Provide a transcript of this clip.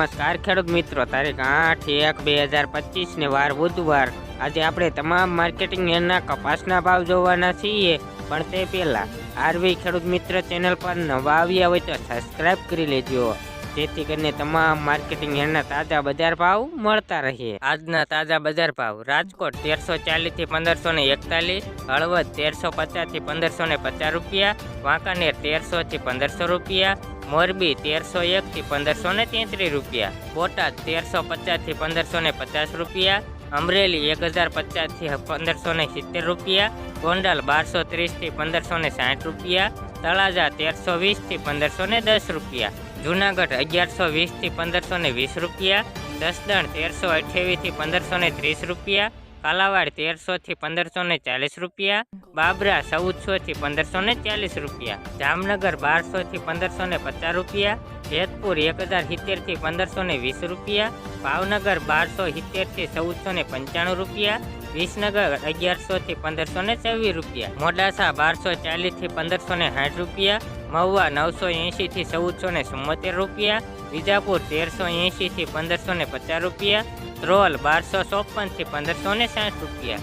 નમસ્કાર ખેડૂત મિત્રો, તારીખ આઠ એક બે હજાર પચીસ ને વાર બુધવાર. આજે આપણે તમામ માર્કેટિંગ એના કપાસના ભાવ જોવાના છીએ, પણ તે પહેલા આરવી ખેડૂત મિત્ર ચેનલ પર નવા આવ્યા હોય તો સબસ્ક્રાઇબ કરી લેજો. જેથી કરીને તમામ માર્કેટિંગ એના તાજા બજાર ભાવ મળતા રહે. આજના તાજા બજાર ભાવ રાજકોટ તેરસો ચાલીસથી પંદરસો ને એકતાલીસ, હળવદ તેરસો પચાસથી પંદરસો ને પચાસ રૂપિયા, વાંકાનેર તેરસો થી પંદરસો રૂપિયા મોરબી તેરસો એક થી પંદરસો ને તેત્રીસ રૂપિયા, બોટાદ તેરસો પચાસથી પંદરસો ને પચાસ રૂપિયા, અમરેલી એક હજાર પચાસથી પંદરસો ને સિત્તેર રૂપિયા, ગોંડલ બારસો ત્રીસથી પંદરસો ને સાઠ રૂપિયા, તળાજા તેરસો વીસથી પંદરસો ને દસ રૂપિયા, જુનાગઢ અગિયારસો વીસથી પંદરસો ને વીસ રૂપિયા, જસદણ તેરસો અઠ્યાવીસથી પંદરસો ને ત્રીસ રૂપિયા કાલાવાડ તેરસો થી પંદરસો ને ચાલીસ રૂપિયા, બાબરા ચૌદસો થી પંદરસો ને ચાલીસ રૂપિયા, જામનગર બારસો થી પંદરસો ને પચાસ રૂપિયા, જેતપુર એક હજાર સિત્તેરથી પંદરસો ને વીસ રૂપિયા, ભાવનગર બારસો સિત્તેરથી ચૌદસો ને પંચાણું રૂપિયા, વિસનગર અગિયારસો થી પંદરસો ને છવ્વીસ રૂપિયા, મોડાસા બારસો ચાલીસથી પંદરસો ને સાઠ રૂપિયા મહુવા નવસો એંશીથી ચૌદસો ને ચુમ્મોતેર રૂપિયા, વિજાપુર તેરસો એંશીથી પંદરસો ને પચાસ રૂપિયા ત્રોલ બારસો ચોપનથી પંદરસો ને સાઠ રૂપિયા.